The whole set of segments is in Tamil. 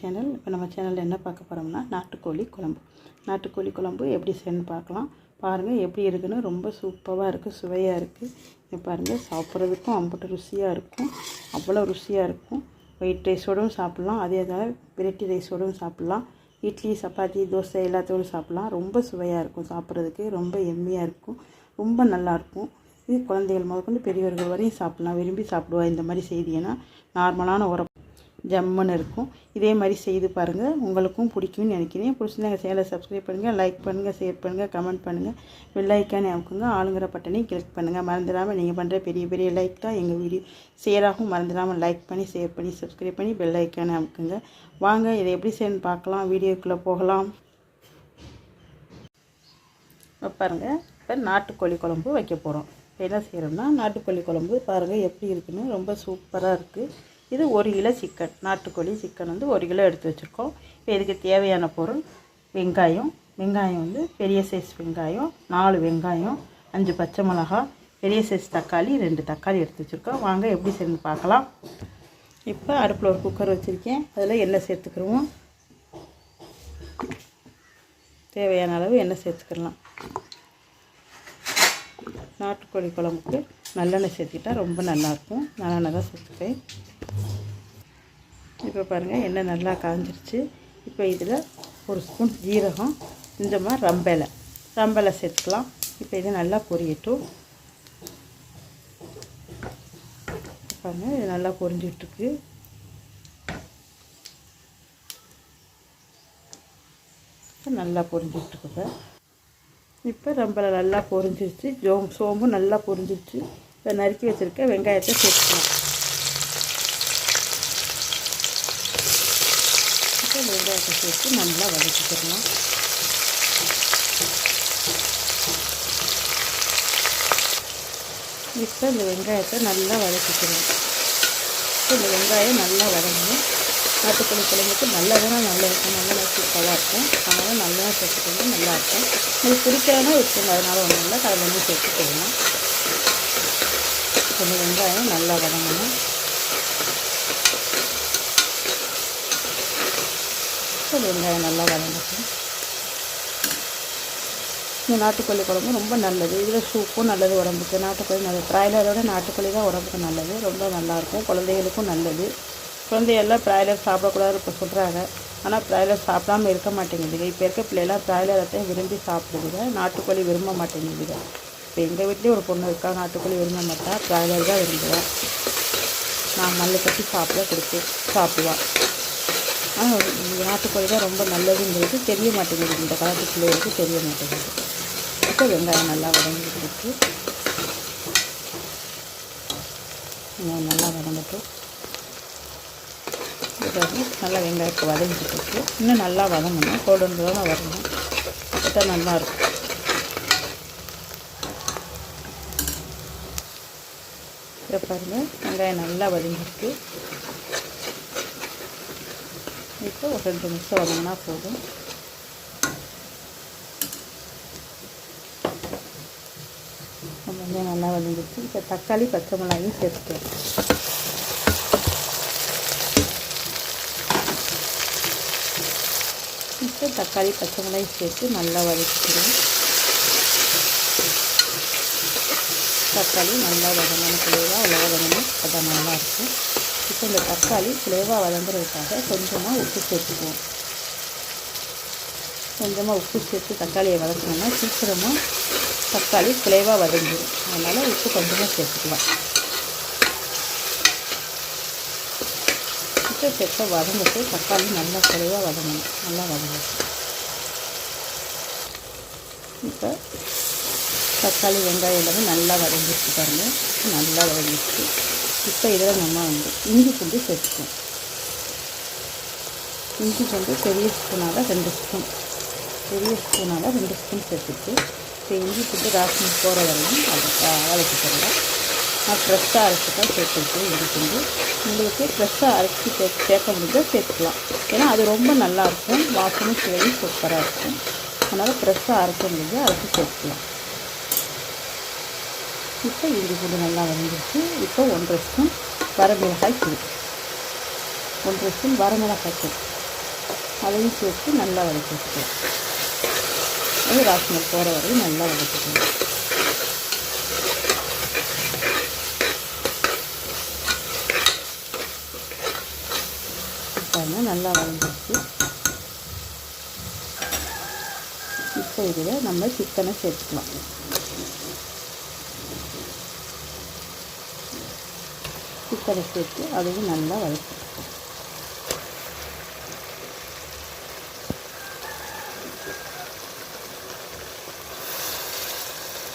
சேனல் இப்போ நம்ம சேனலில் என்ன பார்க்க போகிறோம்னா நாட்டுக்கோழி குழம்பு. நாட்டுக்கோழி குழம்பு எப்படி செய்யணும்னு பார்க்கலாம். பாருங்கள் எப்படி இருக்குன்னு ரொம்ப சூப்பராக இருக்குது சுவையாக இருக்குது பாருங்கள் சாப்பிட்றதுக்கும் அம்பட்டு ருசியாக இருக்கும். அவ்வளோ ருசியாக இருக்கும். ஒயிட் ரைஸோடும் சாப்பிட்லாம் அதே தான் வெரைட்டி ரைஸோடும் சாப்பிட்லாம். இட்லி சப்பாத்தி தோசை எல்லாத்தோடும் சாப்பிட்லாம். ரொம்ப சுவையாக இருக்கும் சாப்பிட்றதுக்கு ரொம்ப எம்மியாக இருக்கும். ரொம்ப நல்லாயிருக்கும் இது குழந்தைகள் முதற்கொண்டு பெரியவர்கள் வரையும் சாப்பிட்லாம். விரும்பி சாப்பிடுவா இந்த மாதிரி செய்தியன்னா நார்மலான உரம் ஜம்முன்னு இருக்கும். இதே மாதிரி செய்து பாருங்கள் உங்களுக்கும் பிடிக்கும்னு நினைக்கிறேன். பிடிச்சிருந்தாங்க சேனலை சப்ஸ்கிரைப் பண்ணுங்கள் லைக் பண்ணுங்கள் ஷேர் பண்ணுங்கள் கமெண்ட் பண்ணுங்கள் வெள்ளைக்கானே அமுக்குங்க. ஆளுங்கிற பட்டனையும் கிளிக் பண்ணுங்கள் மறந்துடாமல் நீங்கள் பண்ணுற பெரிய பெரிய லைக் தான் எங்கள் வீடியோ ஷேராகவும் மறந்துடாமல் லைக் பண்ணி ஷேர் பண்ணி சப்ஸ்கிரைப் பண்ணி பெல்லைக்கானே அமுக்குங்க. வாங்க இதை எப்படி செய்யணும்னு பார்க்கலாம். வீடியோக்குள்ளே போகலாம். இப்போ பாருங்கள் இப்போ நாட்டுக்கோழி குழம்பு வைக்க போகிறோம் என்ன செய்கிறோம்னா நாட்டுக்கோழி குழம்பு பாருங்கள் எப்படி இருக்குன்னு ரொம்ப சூப்பராக இருக்குது இது ஒரு கிலோ சிக்கன் நாட்டுக்கோழி சிக்கன் வந்து ஒரு கிலோ எடுத்து வச்சுருக்கோம். இப்போ இதுக்கு தேவையான பொருள் வெங்காயம். வெங்காயம் வந்து பெரிய சைஸ் வெங்காயம் நாலு வெங்காயம் அஞ்சு பச்சை மிளகா பெரிய சைஸ் தக்காளி ரெண்டு தக்காளி எடுத்து வச்சுருக்கோம். வாங்க எப்படி சேர்ந்து பார்க்கலாம். இப்போ அடுப்பில் ஒரு குக்கர் வச்சுருக்கேன். அதில் எண்ணெய் சேர்த்துக்கிடுவோம் தேவையான அளவு எண்ணெய் சேர்த்துக்கலாம். நாட்டுக்கோழி குழம்புக்கு நல்லெண்ணெய் சேர்த்துக்கிட்டால் ரொம்ப நல்லாயிருக்கும் நல்லெண்ணெய் தான் சேர்த்துப்பேன். இப்போ பாருங்கள் எண்ணெய் நல்லா காஞ்சிருச்சு. இப்போ இதில் ஒரு ஸ்பூன் ஜீரகம் கொஞ்சமாக ரம்பலை. ரம்பலை சேர்த்துக்கலாம். இப்போ இது நல்லா பொரியட்டும். பாருங்கள் இது நல்லா பொரிஞ்சிட்ருக்கு. நல்லா பொரிஞ்சிட்ருக்கு இப்போ. ரம்பலை நல்லா பொரிஞ்சிருச்சு. ஜோ சோம்பு நல்லா பொரிஞ்சிருச்சு. இப்போ நறுக்கி வச்சுருக்க வெங்காயத்தை சேர்த்துக்கலாம். இப்போ வெங்காயத்தை சேர்த்து நல்லா வதக்கிக்கிறலாம் இப்போ இந்த வெங்காயத்தை நல்லா வதக்கிக்கிறோம் இப்போ இந்த வெங்காயம் நல்லா வதங்கணும். நாட்டுக்கோழி குழம்புக்கு நல்லதுனா நல்லா இருக்கும். நல்லா சூப்பராக இருக்கும். அதனால் நல்லா சேர்த்துக்கணும் நல்லா இருக்கும். உங்களுக்கு பிடிக்கலன்னா வச்சுங்க அதனால் ஒன்றும் இல்லை. கடலெண்ணெய் சேர்த்துக்கணும் கொஞ்சம் வெங்காயம் நல்லா வதங்கணும். இப்போ வெங்காயம் நல்லா வதங்கட்டும். இந்த நாட்டுக்கோழி குழம்பு ரொம்ப நல்லது. இதில் சூப்பும் நல்லது உடம்புக்கு. நாட்டுக்கோழி நல்லது. ப்ராய்லரோட நாட்டுக்கோழி தான் உடம்புக்கு நல்லது. ரொம்ப நல்லாயிருக்கும் குழந்தைகளுக்கும் நல்லது. குழந்தையெல்லாம் ப்ராய்லர் சாப்பிடக்கூடாது இப்போ சொல்கிறாங்க ஆனால் ப்ராய்லர் சாப்பிடாம இருக்க மாட்டேங்குதுங்க. இப்போ இருக்க பிள்ளைலாம் ப்ராய்லரத்தை விரும்பி சாப்பிடுதுங்க. நாட்டுக்கோழி விரும்ப மாட்டேங்குதுங்க. இப்போ எங்கள் வீட்லேயும் ஒரு பொண்ணு இருக்கா நாட்டுக்கோழி விரும்ப மாட்டா. ப்ராய்லர் தான் விரும்புவேன் நான் மல்லு கட்டி சாப்பிட கொடுத்து சாப்பிடுவான் நாட்டுக்கோழி தான் ரொம்ப நல்லதுங்கிறது தெரிய மாட்டேங்குது. இந்த காலத்து பிள்ளைகளுக்கு தெரிய மாட்டேங்குது. இப்போ வெங்காயம் நல்லா வதங்கிட்டு இருக்கு. நல்லா வதங்கட்டும். பாருங்க நல்லா வெங்காயத்தை வதங்கிட்டு இருக்கு. இன்னும் நல்லா வதங்கணும். கோல்டன் தான் வரணும் அப்போ தான் நல்லாயிருக்கும் இதை பாருங்கள் வெங்காயம் நல்லா வதங்கிருக்கு இப்போ ஒரு ரெண்டு நிமிஷம் வதங்கினா போதும். வெங்காயம் நல்லா வதங்கிடுச்சு இப்போ தக்காளி பச்சை மிளகாயும் சேர்த்துக்கலாம். இப்போ தக்காளி பச்சை மிளகாய் சேர்த்து நல்லா வதக்கிக்கிறோம். தக்காளி நல்லா வதங்கணும் குழைவாக அவ்வளோ வதங்கணும் நல்லா நல்லாயிருக்கும் இப்போ இந்த தக்காளி ஃப்ளேவாக வதங்குறதுக்காக கொஞ்சமாக உப்பு சேர்த்துக்குவோம். கொஞ்சமாக உப்பு சேர்த்து தக்காளியை வதக்கணும்னா சீக்கிரமாக தக்காளி ஃப்ளேவாக வதங்கிடும் அதனால் உப்பு கொஞ்சமாக சேர்த்துக்கலாம். உப்பு சேர்த்து வதங்கிட்டு தக்காளி நல்லா குறைவாக வதங்கணும். நல்லா வதங்கணும். இப்போ தக்காளி வெங்காயம் எல்லாமே நல்லா வதங்கிடுச்சு பாருங்கள் நல்லா வதங்கிடுச்சு. இப்போ இதில் நம்ம வந்து இஞ்சி பூண்டு சேர்த்துக்கணும். இஞ்சி பூண்டு பெரிய ஸ்பூனால் ரெண்டு ஸ்பூன். பெரிய ஸ்பூனால் ரெண்டு ஸ்பூன் சேர்த்துட்டு இப்போ இஞ்சி பூண்டு ராசம் போகிறதெல்லாம் வளர்த்து அதை நான் ஃப்ரெஷ்ஷாக அரைச்சி தான் சேர்த்துக்கிட்டு இஞ்சி பூண்டு. உங்களுக்கு ஃப்ரெஷ்ஷாக அரைச்சி சே சேர்க்க முடிஞ்சால் சேர்த்துக்கலாம். ஏன்னா அது ரொம்ப நல்லாயிருக்கும் வாசமும் சுவையும் சூப்பராக இருக்கும். அதனால் ஃப்ரெஷ்ஷாக அரைக்க முடிஞ்சால் அரைச்சி சேர்த்துக்கலாம். இப்போ இஞ்சி பூண்டு நல்லா வந்துருச்சு. இப்போ ஒன்றரை ஸ்பூன் வரமிளகாய் தூள். ஒன்றரை ஸ்பூன் வரமிளகாய் தூள். அதையும் சேர்த்து நல்லா வதக்கி அது ராஸ்மல் போகிற வரையும் நல்லா வதக்கிக்கணும் பாருங்க நல்லா வதங்கிடுச்சு. இப்போ இதில் நம்ம சிக்கனை சேர்த்துக்கலாம். சர்க்கரை சேர்த்து அதையும் நல்லா வதக்கி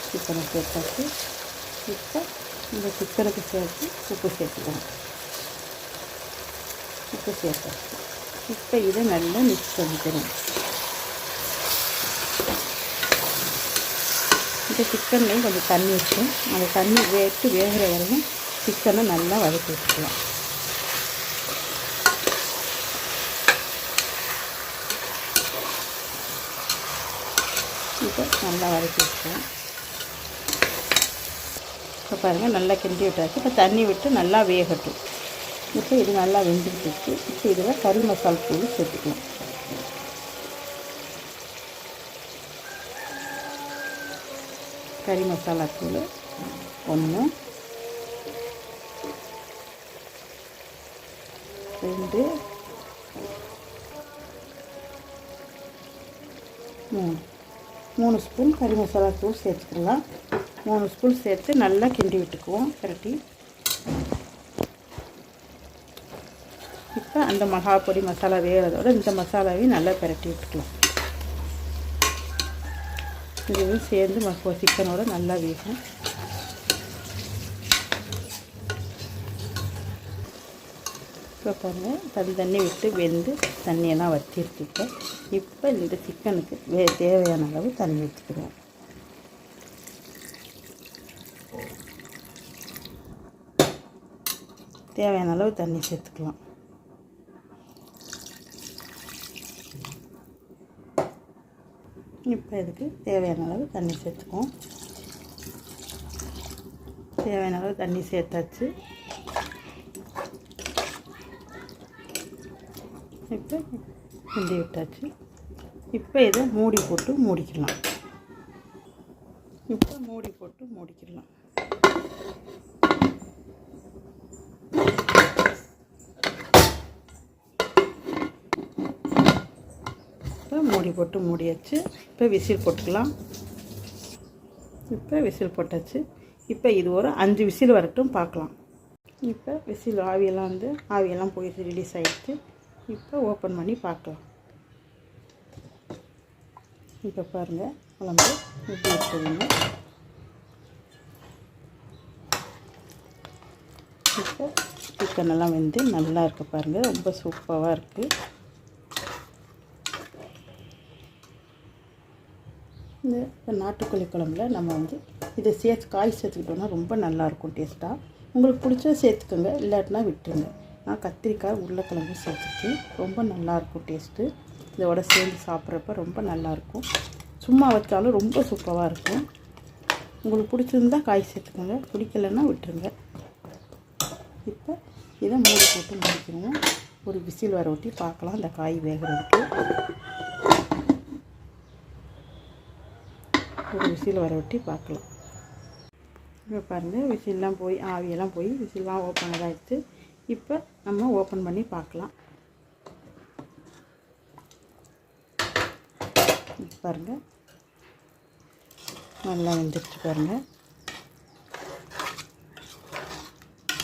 சிக்கனை சேர்த்தாச்சு. இப்போ இந்த சிக்கனுக்கு சேர்த்து உப்பு சேர்த்துக்கலாம். உப்பு சேர்த்தாச்சு. இப்போ இதை நல்லா மிக்ஸ் பண்ணிக்கணும். இந்த சிக்கன்லேயும் கொஞ்சம் தண்ணி வச்சு அந்த தண்ணி வேட்டு வேகிற வரையும் சிக்கனை நல்லா வதக்கி வச்சுக்கலாம். இப்போ நல்லா வதக்கி வச்சுக்கலாம். இப்போ பாருங்கள் நல்லா கிண்டி விட்டாச்சு. இப்போ தண்ணி விட்டு நல்லா வேகட்டும். இப்போ இது நல்லா வெந்துக்கிட்டு இப்போ இதில் கறி மசால் தூள் சேர்த்துக்கலாம். கறி மசாலா தூள் ஒன்று ரெண்டு. மூணு. மூணு ஸ்பூன் கறி மசாலா தூள் சேர்த்துக்கலாம். மூணு ஸ்பூன் சேர்த்து நல்லா கிண்டி விட்டுக்குவோம் கரட்டி இப்போ அந்த மிளகா பொடி மசாலா வேகிறதோட இந்த மசாலாவையும் நல்லா பிரட்டி விட்டுக்கலாம். இதுவும் சேர்ந்து சிக்கனோட நல்லா வேகும். இப்போ பாருங்கள் தண்ணி தண்ணி விட்டு வெந்து தண்ணியெல்லாம் வற்றிருக்கு இப்போ இப்போ இந்த சிக்கனுக்கு வே தேவையான அளவு தண்ணி ஊற்றிக்கிறோம் தேவையான அளவு தண்ணி சேர்த்துக்கலாம். இப்போ இதுக்கு தேவையான அளவு தண்ணி சேர்த்துக்குவோம். தேவையான அளவு தண்ணி சேர்த்தாச்சு. போட்டு கிண்டி விட்டாச்சு. இப்போ இதை மூடி போட்டு மூடிக்கலாம். இப்போ மூடி போட்டு மூடிக்கலாம். இப்போ மூடி போட்டு மூடியாச்சு. இப்போ விசில் போட்டுக்கலாம். இப்போ விசில் போட்டாச்சு. இப்போ இது ஒரு அஞ்சு விசில் வரட்டும் பார்க்கலாம். இப்போ விசில் ஆவியெல்லாம் வந்து ஆவியெல்லாம் போயிட்டு ரிலீஸ் ஆகிடுச்சு இப்போ ஓப்பன் பண்ணி பார்க்கலாம். இப்போ பாருங்கள் குழம்பு எப்படி இருக்குதுங்க இப்போ சிக்கன் எல்லாம் வந்து நல்லா இருக்குது பாருங்கள் ரொம்ப சூப்பராக இருக்குது இந்த இந்த நாட்டுக்கோழி குழம்புல நம்ம வந்து இதை சேர்த்து காய் சேர்த்துக்கிட்டோம்னா ரொம்ப நல்லாயிருக்கும் டேஸ்ட்டாக உங்களுக்கு பிடிச்சா சேர்த்துக்கோங்க இல்லாட்டினா விட்டுருங்க. நான் கத்திரிக்காய் உருளைக்கிழங்கு சேர்த்துருக்கேன். ரொம்ப நல்லாயிருக்கும் டேஸ்ட்டு இதோட சேர்ந்து சாப்பிட்றப்ப ரொம்ப நல்லாயிருக்கும். சும்மா வச்சாலும் ரொம்ப சூப்பராக இருக்கும். உங்களுக்கு பிடிச்சிருந்தா காய் சேர்த்துக்கோங்க. பிடிக்கலன்னா விட்டுருங்க. இப்போ இதை மூடி போட்டு முடிக்கணும் ஒரு விசில் வர ஒட்டி பார்க்கலாம் அந்த காய் வேகிறதுக்கு. ஒரு விசில் வர ஒட்டி பார்க்கலாம். இப்போ பாருங்கள் விசில்லாம் போய் ஆவியெல்லாம் போய் விசில்லாம் ஓப்பன் ஆகிடுச்சு இப்போ நம்ம ஓப்பன் பண்ணி பார்க்கலாம். பாருங்கள் நல்லா வெந்துருச்சு பாருங்கள்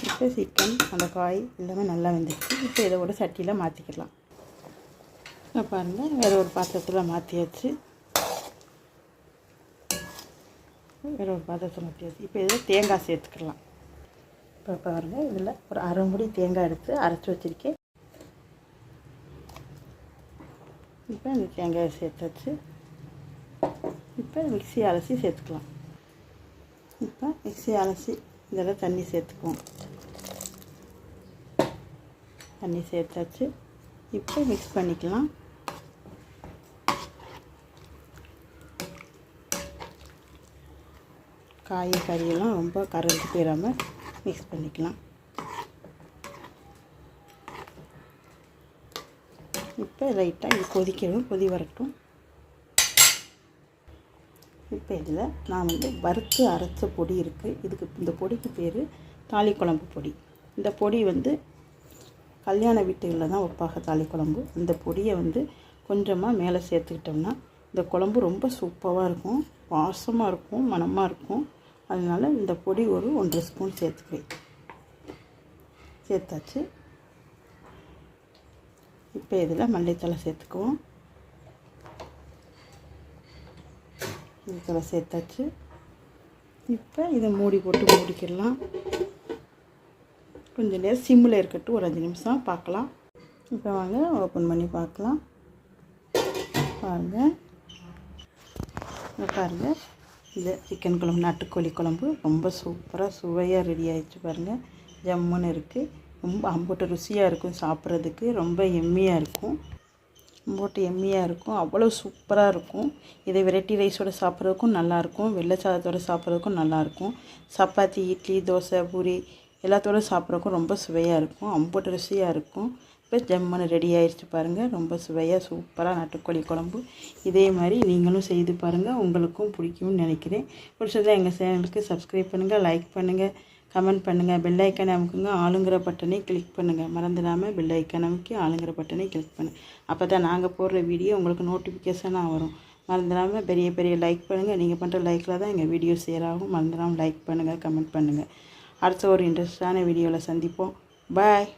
இப்போ சிக்கன் அந்த காய் எல்லாமே நல்லா வெந்துருச்சு. இப்போ இதை விட சட்டியில் மாற்றிக்கலாம் பாருங்கள் வேறு ஒரு பாத்திரத்தில் மாற்றியாச்சு வேறு ஒரு பாத்திரத்தில் மாற்றியாச்சு இப்போ இதில் தேங்காய் சேர்த்துக்கலாம். இப்போ பாருங்கள் இதில் ஒரு அரை முடி தேங்காய் எடுத்து அரைச்சி வச்சுருக்கேன். இப்போ இந்த தேங்காயை சேர்த்தாச்சு. இப்போ மிக்ஸி அலசி சேர்த்துக்கலாம். இப்போ மிக்ஸி அலசி இதெல்லாம் தண்ணி சேர்த்துக்குவோம். தண்ணி சேர்த்தாச்சு. இப்போ மிக்ஸ் பண்ணிக்கலாம். காய் கறியெல்லாம் ரொம்ப கரைஞ்சி போயிடாமல் மிக்ஸ் பண்ணிக்கலாம். இப்போ லைட்டாக இது கொதிக்கணும் கொதி வரட்டும். இப்போ இதில் நான் வந்து வறுத்து அரைச்ச பொடி இருக்குது இதுக்கு இந்த பொடிக்கு பேர் தாலி குழம்பு பொடி. இந்த பொடி வந்து கல்யாண வீட்டுகளில் தான் வைப்பாங்க தாலி குழம்பு இந்த பொடியை வந்து கொஞ்சமாக மேலே சேர்த்துக்கிட்டோம்னா இந்த குழம்பு ரொம்ப சூப்பராக இருக்கும். வாசமாக இருக்கும் மனமாக இருக்கும். அதனால் இந்த பொடி ஒரு ஒன்றரை ஸ்பூன் சேர்த்துக்கிறேன். சேர்த்தாச்சு. இப்போ இதில் மல்லித்தலை சேர்த்துக்குவோம். மல்லித்தலை சேர்த்தாச்சு. இப்போ இதை மூடி போட்டு மூடிக்கிடலாம். கொஞ்சம் நேரம் சிம்மில் இருக்கட்டும். ஒரு அஞ்சு நிமிஷம் பார்க்கலாம். இப்போ வாங்க ஓப்பன் பண்ணி பார்க்கலாம். பாருங்கள் பாருங்கள் இது சிக்கன் குழம்பு நாட்டுக்கோழி குழம்பு. ரொம்ப சூப்பராக சுவையாக ரெடி ஆகிடுச்சு பாருங்கள் ஜம்முன்னு இருக்குது ரொம்ப அம்புட்டு ருசியாக இருக்கும் சாப்பிட்றதுக்கு. ரொம்ப எம்மியாக இருக்கும். அம்புட்டு எம்மியாக இருக்கும். அவ்வளோ சூப்பராக இருக்கும். இதை வெரைட்டி ரைஸோடு சாப்பிட்றதுக்கும் நல்லாயிருக்கும் வெள்ளை சாதத்தோடு சாப்பிட்றதுக்கும் நல்லாயிருக்கும் சப்பாத்தி இட்லி தோசை பூரி எல்லாத்தோட சாப்பிட்றதுக்கும் ரொம்ப சுவையாக இருக்கும். அம்புட்டு ருசியாக இருக்கும். இப்போ ஜம்மனு ரெடி ஆயிடுச்சு பாருங்கள் ரொம்ப சுவையாக சூப்பராக நாட்டுக்கோழி குழம்பு. இதே மாதிரி நீங்களும் செய்து பாருங்கள் உங்களுக்கும் பிடிக்கும்னு நினைக்கிறேன். பிடிச்சதா எங்கள் சேனலுக்கு சப்ஸ்கிரைப் பண்ணுங்கள் லைக் பண்ணுங்கள் கமெண்ட் பண்ணுங்கள் பெல் அமுக்குங்க ஆளுங்கிற பட்டனை கிளிக் பண்ணுங்கள் மறந்துடாமல் பெல் அமுக்கி ஆளுங்கிற பட்டனை கிளிக் பண்ணுங்கள் அப்போ தான் நாங்கள் போடுற வீடியோ உங்களுக்கு நோட்டிஃபிகேஷனாக வரும். மறந்துடாமல் பெரிய பெரிய லைக் பண்ணுங்கள் நீங்கள் பண்ணுற லைக்கில் தான் எங்கள் வீடியோ ஷேர் ஆகும். மறந்துடாமல் லைக் பண்ணுங்கள் கமெண்ட் பண்ணுங்கள் அடுத்த ஒரு இன்ட்ரெஸ்டான வீடியோவில் சந்திப்போம். பாய்